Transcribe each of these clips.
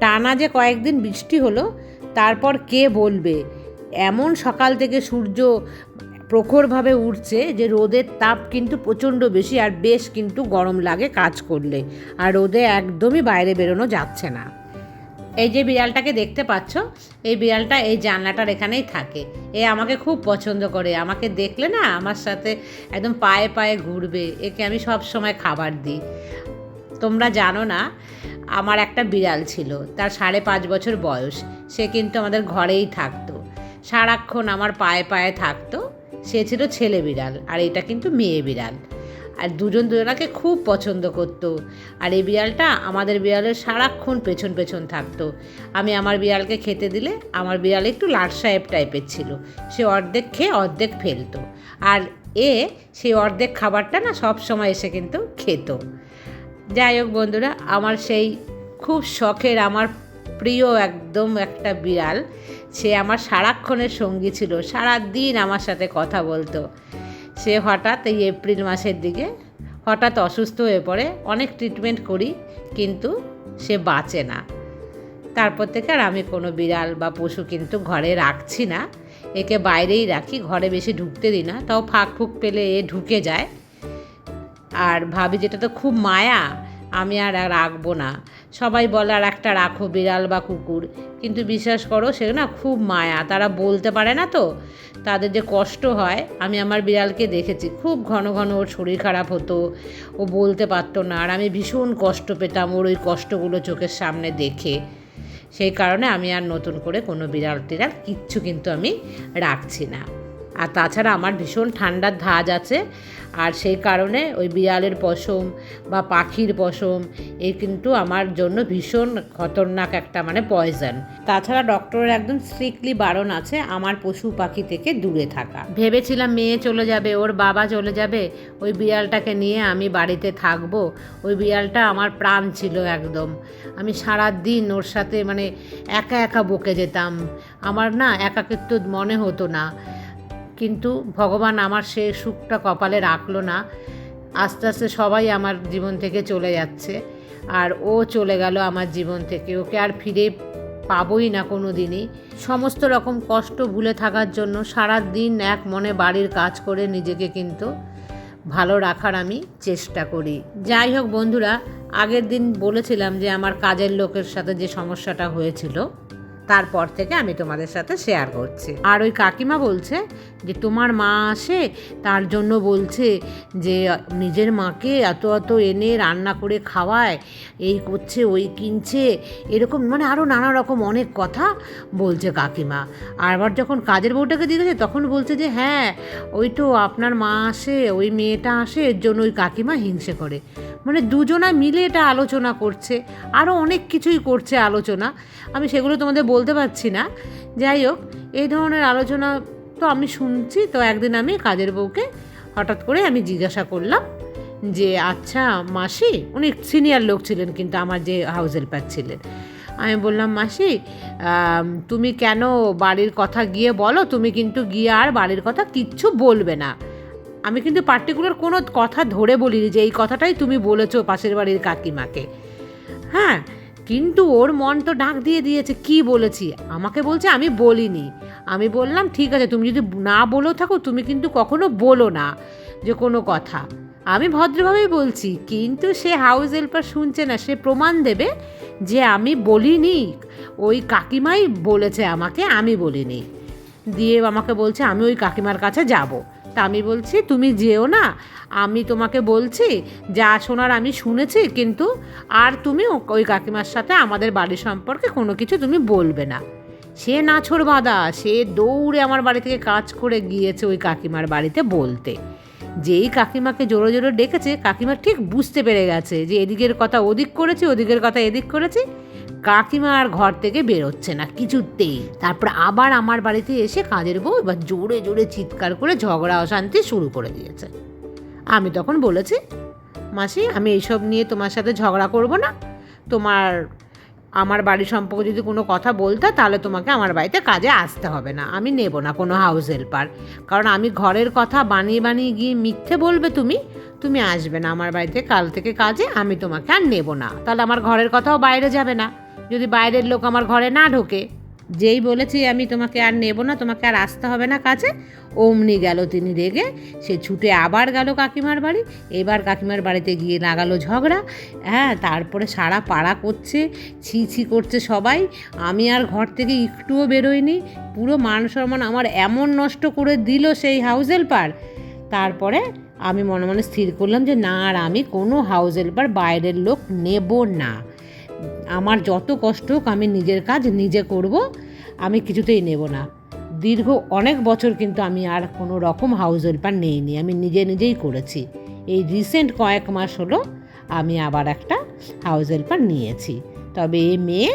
টানা যে কয়েকদিন বৃষ্টি হলো, তারপর কে বলবে? এমন সকাল থেকে সূর্য প্রখরভাবে উঠছে যে রোদের তাপ কিন্তু প্রচণ্ড বেশি আর বেশ কিন্তু গরম লাগে কাজ করলে। আর রোদে একদমই বাইরে বেরোনো যাচ্ছে না। এই যে বিড়ালটাকে দেখতে পাচ্ছ, এই বিড়ালটা এই জানলাটার এখানেই থাকে। এ আমাকে খুব পছন্দ করে। আমাকে দেখলে না আমার সাথে একদম পায়ে পায়ে ঘুরবে। একে আমি সব সময় খাবার দিই। তোমরা জানো না আমার একটা বিড়াল ছিল, তার সাড়ে পাঁচ বছর বয়স। সে কিন্তু আমাদের ঘরেই থাকতো। সারাক্ষণ আমার পায়ে পায়ে থাকতো। সে ছিল ছেলে বিড়াল, আর এটা কিন্তু মেয়ে বিড়াল। আর দুজন দুজনাকে খুব পছন্দ করতো। আর এই বিড়ালটা আমাদের বিড়ালের সারাক্ষণ পেছন পেছন থাকতো। আমি আমার বিড়ালকে খেতে দিলে আমার বিড়াল একটু লাট সাহেব টাইপের ছিল। সে অর্ধেক খেয়ে অর্ধেক ফেলতো। আর এ সেই অর্ধেক খাবারটা না সব সময় এসে কিন্তু খেত। যাই হোক বন্ধুরা, আমার সেই খুব শখের, আমার প্রিয় একদম একটা বিড়াল। সে আমার সারাক্ষণের সঙ্গী ছিল সারা দিন আমার সাথে কথা বলতো। সে হঠাৎ এই এপ্রিল মাসের দিকে হঠাৎ অসুস্থ হয়ে পড়ে, অনেক ট্রিটমেন্ট করি, কিন্তু সে বাঁচে না। তারপর থেকে আর আমি কোনো বিড়াল বা পশু কিন্তু ঘরে রাখছি না। একে বাইরেই রাখি, ঘরে বেশি ঢুকতে দিই না। তাও ফাঁক ফুক পেলে এ ঢুকে যায়। আর ভাবি যেটা তো খুব মায়া, আমি আর রাখব না। সবাই বলে আর একটা রাখো, বিড়াল বা কুকুর। কিন্তু বিশ্বাস করো, সে না খুব মায়া। তারা বলতে পারে না তো, তাদের যে কষ্ট হয়, আমি আমার বিড়ালকে দেখেছি। খুব ঘন ঘন ওর শরীর খারাপ হতো, ও বলতে পারতো না। আর আমি ভীষণ কষ্ট পেতাম ওর ওই কষ্টগুলো চোখের সামনে দেখে। সেই কারণে আমি আর নতুন করে কোনো বিড়াল টিড়াল কিচ্ছু কিন্তু আমি রাখছি না। আর তাছাড়া আমার ভীষণ ঠান্ডার ধাজ আছে। আর সেই কারণে ওই বিড়ালের পশম বা পাখির পশম এই কিন্তু আমার জন্য ভীষণ খতরনাক একটা মানে পয়জন তাছাড়া ডক্টরের একদম স্ট্রিক্টলি বারণ আছে আমার পশু পাখি থেকে দূরে থাকা। ভেবেছিলাম মেয়ে চলে যাবে, ওর বাবা চলে যাবে, ওই বিড়ালটাকে নিয়ে আমি বাড়িতে থাকব। ওই বিড়ালটা আমার প্রাণ ছিল একদম। আমি সারা দিন ওর সাথে মানে একা একা বকে যেতাম। আমার না একাকিত্ব মনে হতো না। কিন্তু ভগবান আমার সে সুখটা কপালে রাখল না। আস্তে আস্তে সবাই আমার জীবন থেকে চলে যাচ্ছে। আর ও চলে গেল আমার জীবন থেকে। ওকে আর ফিরে পাবোই না কোনো দিনই সমস্ত রকম কষ্ট ভুলে থাকার জন্য সারা দিন এক মনে বাড়ির কাজ করে নিজেকে কিন্তু ভালো রাখার আমি চেষ্টা করি। যাই হোক বন্ধুরা, আগের দিন বলেছিলাম যে আমার কাজের লোকের সাথে যে সমস্যাটা হয়েছিল তারপর থেকে আমি তোমাদের সাথে শেয়ার করছি। আর ওই কাকিমা বলছে যে, তোমার মা আসে, তার জন্য বলছে যে, নিজের মাকে এত এত এনে রান্না করে খাওয়ায়, এই করছে, ওই কিনছে। এরকম মানে আরও নানা রকম অনেক কথা বলছে কাকিমা। আবার যখন কাজের বউটাকে দিয়েছে, তখন বলছে যে হ্যাঁ ওই তো আপনার মা আসে, ওই মেয়েটা আসে, এর জন্য ওই কাকিমা হিংসে করে। মানে দুজনা মিলে এটা আলোচনা করছে আরও অনেক কিছুই করছে আলোচনা। আমি সেগুলো তোমাদের বলতে পারছি না। যাই হোক, এই ধরনের আলোচনা তো আমি শুনছি, তো একদিন আমি কাজের বউকে হঠাৎ করে আমি জিজ্ঞাসা করলাম যে আচ্ছা মাসি? উনি সিনিয়র লোক ছিলেন কিন্তু আমার যে হাউস হেল্পার ছিলেন। আমি বললাম, মাসি তুমি কেন বাড়ির কথা গিয়ে বলো? তুমি কিন্তু গিয়ে আর বাড়ির কথা কিচ্ছু বলবে না। আমি কিন্তু পার্টিকুলার কোনো কথা ধরে বলিনি যে এই কথাটাই তুমি বলেছ পাশের বাড়ির কাকিমাকে। হ্যাঁ কিন্তু ওর মন তো ডাক দিয়ে দিয়েছে, কি বলেছি? আমাকে বলছে, আমি বলিনি। আমি বললাম, ঠিক আছে, তুমি যদি না বলেও থাকো, তুমি কিন্তু কখনো বলো না যে কোনো কথা। আমি ভদ্রভাবেই বলছি, কিন্তু সে হাউস হেল্পার শুনছে না, সে প্রমাণ দেবে যে আমি বলিনি। ওই কাকিমাই বলেছে আমাকে, আমি বলিনি। দিয়ে আমাকে বলছে, আমি ওই কাকিমার কাছে যাব। তা আমি বলছি, তুমি যেও না। আমি তোমাকে বলছি, যা শোনার আমি শুনেছি, কিন্তু আর তুমি ওই কাকিমার সাথে আমাদের বাড়ি সম্পর্কে কোনো কিছু তুমি বলবে না। সে নাছর বাঁধা, সে দৌড়ে আমার বাড়ি থেকে কাজ করে গিয়েছে ওই কাকিমার বাড়িতে বলতে। যেই কাকিমাকে জোরে জোরে ডেকেছে, কাকিমা ঠিক বুঝতে পেরে গেছে যে এদিকের কথা ওদিক করেছি, ওদিকের কথা এদিক করেছি। কাকিমা আর ঘর থেকে বেরোচ্ছে না কিছুতেই। তারপর আবার আমার বাড়িতে এসে কাজের বউ এবার জোরে জোরে চিৎকার করে ঝগড়া, অশান্তি শুরু করে দিয়েছে। আমি তখন বলেছি, মাসি, আমি এইসব নিয়ে তোমার সাথে ঝগড়া করব না। তোমার, আমার বাড়ি সম্পর্কে যদি কোনো কথা বলতে, তাহলে তোমাকে আমার বাড়িতে কাজে আসতে হবে না। আমি নেব না কোনো হাউস হেল্পার কারণ আমি ঘরের কথা বানিয়ে বানিয়ে গিয়ে মিথ্যে বলবে তুমি তুমি আসবে না আমার বাড়িতে। কাল থেকে কাজে আমি তোমাকে আর নেব না। তাহলে আমার ঘরের কথাও বাইরে যাবে না। যদি বাইরের লোক আমার ঘরে না ঢোকে, যেই বলেছি আমি তোমাকে আর নেব না, তোমাকে আর আসতে হবে না কাছে, অমনি গেল তিনি রেগে, সে ছুটে আবার গেল কাকিমার বাড়ি, এবার কাকিমার বাড়িতে গিয়ে লাগালো ঝগড়া হ্যাঁ তারপরে সারা পাড়া করছে, ছি ছি করছে সবাই, আমি আর ঘর থেকে একটুও বেরোইনি, পুরো মান সম্মান আমার এমন নষ্ট করে দিল সেই হাউস হেল্পার তারপরে আমি মনে মনে স্থির করলাম যে না আর আমি কোনো হাউস হেল্পার বাইরের লোক নেব না। আমার যত কষ্ট হোক, আমি নিজের কাজ নিজে করব, আমি কিছুতেই নেব না। দীর্ঘ অনেক বছর কিন্তু আমি আর কোনো রকম হাউস হেল্পার নেইনি, আমি নিজে নিজেই করেছি। এই রিসেন্ট কয়েক মাস হলো আমি আবার একটা হাউস হেল্পার নিয়েছি। তবে এ মেয়ে,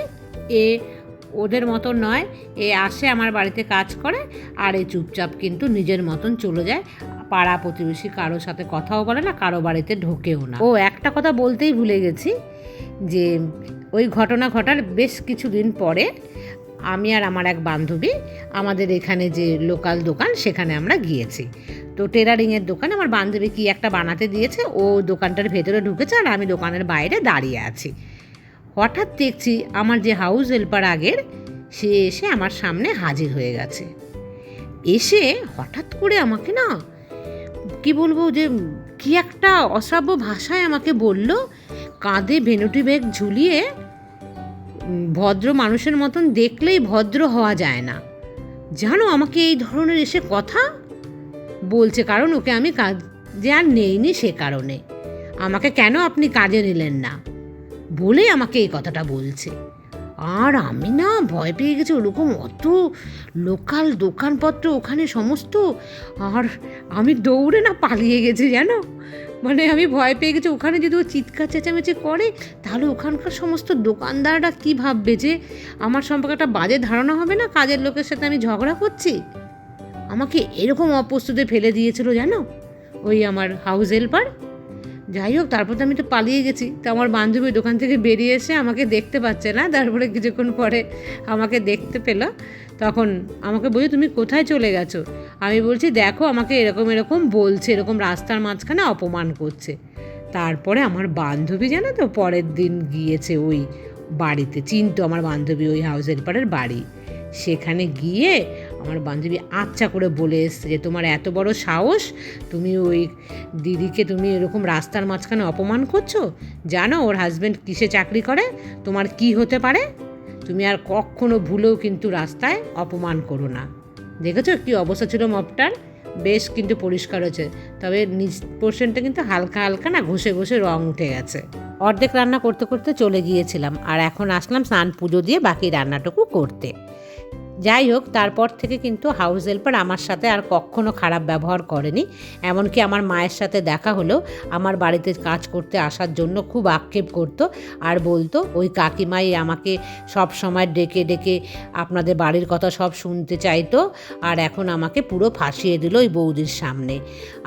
এ ওদের মতো নয়, এ আসে আমার বাড়িতে কাজ করে, আর এ চুপচাপ কিন্তু নিজের মতন চলে যায়। পাড়া প্রতিবেশী কারোর সাথে কথাও বলে না, কারও বাড়িতে ঢোকেও না। ও একটা কথা বলতেই ভুলে গেছি যে ওই ঘটনা ঘটার বেশ কিছুদিন পরে আমি আর আমার এক বান্ধবী আমাদের এখানে যে লোকাল দোকান, সেখানে আমরা গিয়েছি। তো টেলারিংয়ের দোকানে আমার বান্ধবী কি একটা বানাতে দিয়েছে, ও দোকানটার ভেতরে ঢুকেছে আর আমি দোকানের বাইরে দাঁড়িয়ে আছি। হঠাৎ দেখছি আমার যে হাউস হেল্পার আগের, সে এসে আমার সামনে হাজির হয়ে গেছে। এসে হঠাৎ করে আমাকে না, কি বলব যে কি একটা অশ্রাব্য ভাষায় আমাকে বলল, কাঁধে ভেনুটি ব্যাগ ঝুলিয়ে ভদ্র মানুষের মতন দেখলেই ভদ্র হওয়া যায় না। জানো আমাকে এই ধরনের এসে কথা? বলছে কারণ ওকে আমি কাজে আর নেইনি সে কারণে। আমাকে কেন আপনি কাজে নিলেন না? বলে আমাকে এই কথাটা বলছে। আর আমি না ভয় পেয়ে গেছি ওরকম অত লোকাল দোকানপত্র ওখানে সমস্ত। আর আমি দৌড়ে না পালিয়ে গেছি জানো? মানে আমি ভয় পেয়ে গেছি। ওখানে যদি ও চিৎকার চেঁচামেচি করে, তাহলে ওখানকার সমস্ত দোকানদাররা কী ভাববে যে আমার সম্পর্কে একটা বাজে ধারণা হবে না? কাজের লোকের সাথে আমি ঝগড়া করছি? আমাকে এরকম অপ্রস্তুতে ফেলে দিয়েছিল জানো? ওই আমার হাউস হেল্পার যাই হোক, তারপর তো আমি তো পালিয়ে গেছি। তো আমার বান্ধবী দোকান থেকে বেরিয়ে এসে আমাকে দেখতে পাচ্ছে না। তারপরে কিছুক্ষণ পরে আমাকে দেখতে পেল। তখন আমাকে বলছে, তুমি কোথায় চলে গেছো? আমি বলছি, দেখো, আমাকে এরকম এরকম বলছে, এরকম রাস্তার মাঝখানে অপমান করছে। তারপরে আমার বান্ধবী, জানো তো, পরের দিন গিয়েছে ওই বাড়িতে, চিনতো আমার বান্ধবী ওই হাউস হেল্পারের বাড়ি। সেখানে গিয়ে আমার বান্ধবী আচ্ছা করে বলে এসছে যে, তোমার এত বড় সাহস? তুমি ওই দিদিকে তুমি এরকম রাস্তার মাঝখানে অপমান করছ? জানো ওর হাজব্যান্ড কিসে চাকরি করে? তোমার কি হতে পারে? তুমি আর কখনো ভুলেও কিন্তু রাস্তায় অপমান করো না। দেখেছ কি অবস্থা ছিল মপটার? বেশ কিন্তু পরিষ্কার হয়েছে। তবে নিজ পোর্শনটা কিন্তু হালকা হালকা না ঘষে ঘষে রং উঠে গেছে। অর্ধেক রান্না করতে করতে চলে গিয়েছিলাম আর এখন আসলাম স্নান পুজো দিয়ে বাকি রান্নাটুকু করতে। যাই হোক, তারপর থেকে কিন্তু হাউস হেল্পার আমার সাথে আর কখনো খারাপ ব্যবহার করেনি। এমনকি আমার মায়ের সাথে দেখা হলেও আমার বাড়িতে কাজ করতে আসার জন্য খুব আক্ষেপ করতো আর বলতো, ওই কাকিমাই আমাকে সব সময় ডেকে ডেকে আপনাদের বাড়ির কথা সব শুনতে চাইতো আর এখন আমাকে পুরো ফাঁসিয়ে দিল ওই বৌদির সামনে।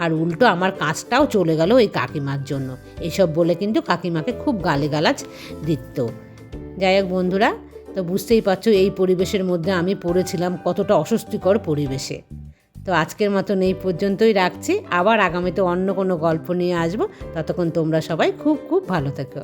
আর উল্টো আমার কাজটাও চলে গেল ওই কাকিমার জন্য। এসব বলে কিন্তু কাকিমাকে খুব গালিগালাজ দিত। যাই হোক বন্ধুরা তো বুঝতেই পারছ, এই পরিবেশের মধ্যে আমি পড়েছিলাম কতটা অস্বস্তিকর পরিবেশে। তো আজকের মতন এই পর্যন্তই রাখছি। আবার আগামীতে অন্য কোনো গল্প নিয়ে আসব। ততক্ষণ তোমরা সবাই খুব খুব ভালো থেকো।